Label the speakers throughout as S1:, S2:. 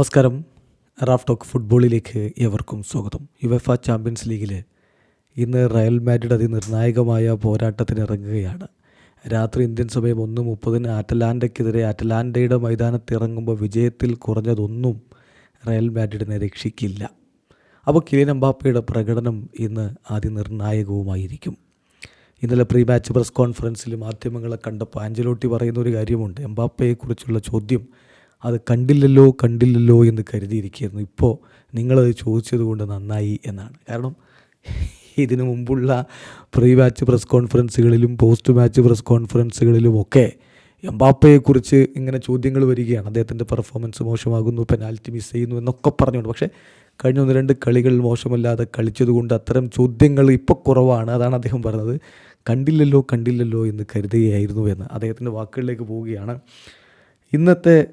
S1: നമസ്കാരം. Raf talk ഫുട്ബോളിലേക്ക് ഏവർക്കും സ്വാഗതം. യുവഫ ചാമ്പ്യൻസ് ലീഗിൽ ഇന്ന് റയൽ മാഡ്രിഡ് അതിനിർണായകമായ പോരാട്ടത്തിന് ഇറങ്ങുകയാണ് രാത്രി ഇന്ത്യൻ സമയം ഒന്ന് മുപ്പതിന് അറ്റലാൻഡയ്ക്കെതിരെ അറ്റലാൻഡയുടെ മൈതാനത്ത് ഇറങ്ങുമ്പോൾ വിജയത്തിൽ കുറഞ്ഞതൊന്നും റയൽ മാഡ്രിഡിനെ രക്ഷിക്കില്ല. അപ്പോൾ കിലിയൻ അമ്പാപ്പയുടെ പ്രകടനം ഇന്ന് അതിനിർണായകവുമായിരിക്കും. ഇന്നലെ പ്രീ മാച്ച് പ്രസ് കോൺഫറൻസിൽ മാധ്യമങ്ങളെ കണ്ടപ്പോൾ ആഞ്ചലോട്ടി പറയുന്ന ഒരു കാര്യമുണ്ട്. എംബാപ്പയെക്കുറിച്ചുള്ള ചോദ്യം അത് കണ്ടില്ലല്ലോ കണ്ടില്ലല്ലോ എന്ന് കരുതിയിരിക്കുകയായിരുന്നു ഇപ്പോൾ നിങ്ങളത് ചോദിച്ചത് കൊണ്ട് നന്നായി എന്നാണ്. കാരണം ഇതിനു മുമ്പുള്ള പ്രീ മാച്ച് പ്രസ് കോൺഫറൻസുകളിലും പോസ്റ്റ് മാച്ച് പ്രസ് കോൺഫറൻസുകളിലും ഒക്കെ എംബാപ്പയെക്കുറിച്ച് ഇങ്ങനെ ചോദ്യങ്ങൾ വരികയാണ്. അദ്ദേഹത്തിന്റെ പെർഫോമൻസ് മോശമാകുന്നു പെനാൽറ്റി മിസ് ചെയ്യുന്നു എന്നൊക്കെ പറഞ്ഞുകൊണ്ട്. പക്ഷേ കഴിഞ്ഞ ഒന്ന് രണ്ട് കളികൾ മോശമല്ലാതെ കളിച്ചതുകൊണ്ട് അത്തരം ചോദ്യങ്ങൾ ഇപ്പോൾ കുറവാണ് അതാണ് അദ്ദേഹം പറഞ്ഞത്. കണ്ടില്ലല്ലോ കണ്ടില്ലല്ലോ എന്ന് കരുതുകയായിരുന്നു എന്ന് അദ്ദേഹത്തിന്റെ വാക്കുകളിലേക്ക് പോവുകയാണ്. ഇന്നത്തെ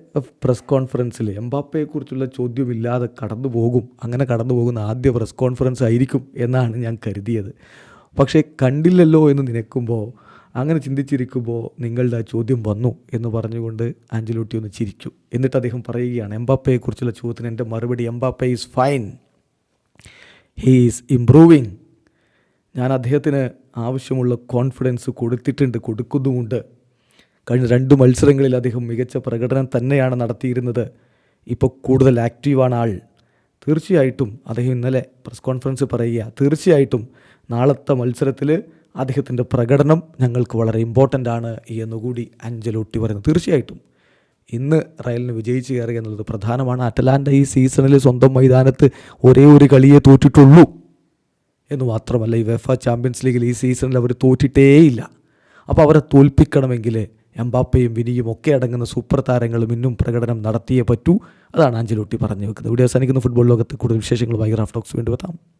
S1: പ്രസ് കോൺഫറൻസിൽ എംബാപ്പയെക്കുറിച്ചുള്ള ചോദ്യമില്ലാതെ കടന്നു പോകും അങ്ങനെ കടന്നു പോകുന്ന ആദ്യ പ്രസ് കോൺഫറൻസ് ആയിരിക്കും എന്നാണ് ഞാൻ കരുതിയത്. പക്ഷേ കണ്ടില്ലല്ലോ എന്ന് നിനക്കുമ്പോൾ അങ്ങനെ ചിന്തിച്ചിരിക്കുമ്പോൾ നിങ്ങളുടെ ആ ചോദ്യം വന്നു എന്ന് പറഞ്ഞുകൊണ്ട് ആഞ്ചലോട്ടി ഒന്ന് ചിരിച്ചു. എന്നിട്ട് അദ്ദേഹം പറയുകയാണ് എംബാപ്പയെക്കുറിച്ചുള്ള ചോദ്യത്തിന് എന്റെ മറുപടി Mbappe is fine. He is improving. ഞാൻ അദ്ദേഹത്തിന് ആവശ്യമുള്ള കോൺഫിഡൻസ് കൊടുത്തിട്ടുണ്ട് കൊടുക്കുന്നുമുണ്ട്. കഴിഞ്ഞ രണ്ട് മത്സരങ്ങളിൽ അദ്ദേഹം മികച്ച പ്രകടനം തന്നെയാണ് നടത്തിയിരുന്നത്. ഇപ്പോൾ കൂടുതൽ ആക്റ്റീവാണ് ആൾ. തീർച്ചയായിട്ടും അദ്ദേഹം ഇന്നലെ പ്രസ് കോൺഫറൻസ് പറയുക തീർച്ചയായിട്ടും നാളത്തെ മത്സരത്തിൽ അദ്ദേഹത്തിന്റെ പ്രകടനം ഞങ്ങൾക്ക് വളരെ ഇമ്പോർട്ടന്റ് ആണ് എന്നുകൂടി അഞ്ചലോട്ടി പറയുന്നു. തീർച്ചയായിട്ടും ഇന്ന് റയലിന് വിജയിച്ച് കയറുക എന്നുള്ളത് പ്രധാനമാണ്. അറ്റലാന്റ ഈ സീസണിൽ സ്വന്തം മൈതാനത്ത് ഒരേ ഒരു കളിയെ തോറ്റിട്ടുള്ളൂ എന്ന് മാത്രമല്ല ഈ വെഫ ചാമ്പ്യൻസ് ലീഗിൽ ഈ സീസണിൽ അവർ തോറ്റിട്ടേയില്ല. അപ്പോൾ അവരെ തോൽപ്പിക്കണമെങ്കിൽ എംബാപ്പയും വിനിയും ഒക്കെ അടങ്ങുന്ന സൂപ്പർ താരങ്ങളും ഇന്നും പ്രകടനം നടത്തിയേ പറ്റൂ. അതാണ് അഞ്ചലോട്ടി പറഞ്ഞു വെക്കുന്നത്. ഇവിടെ അവസാനിക്കുന്ന. ഫുട്ബോൾ ലോകത്ത് കൂടുതൽ വിശേഷങ്ങൾ ഗ്രാഫ് ടോക്സ് വേണ്ടി എത്താം.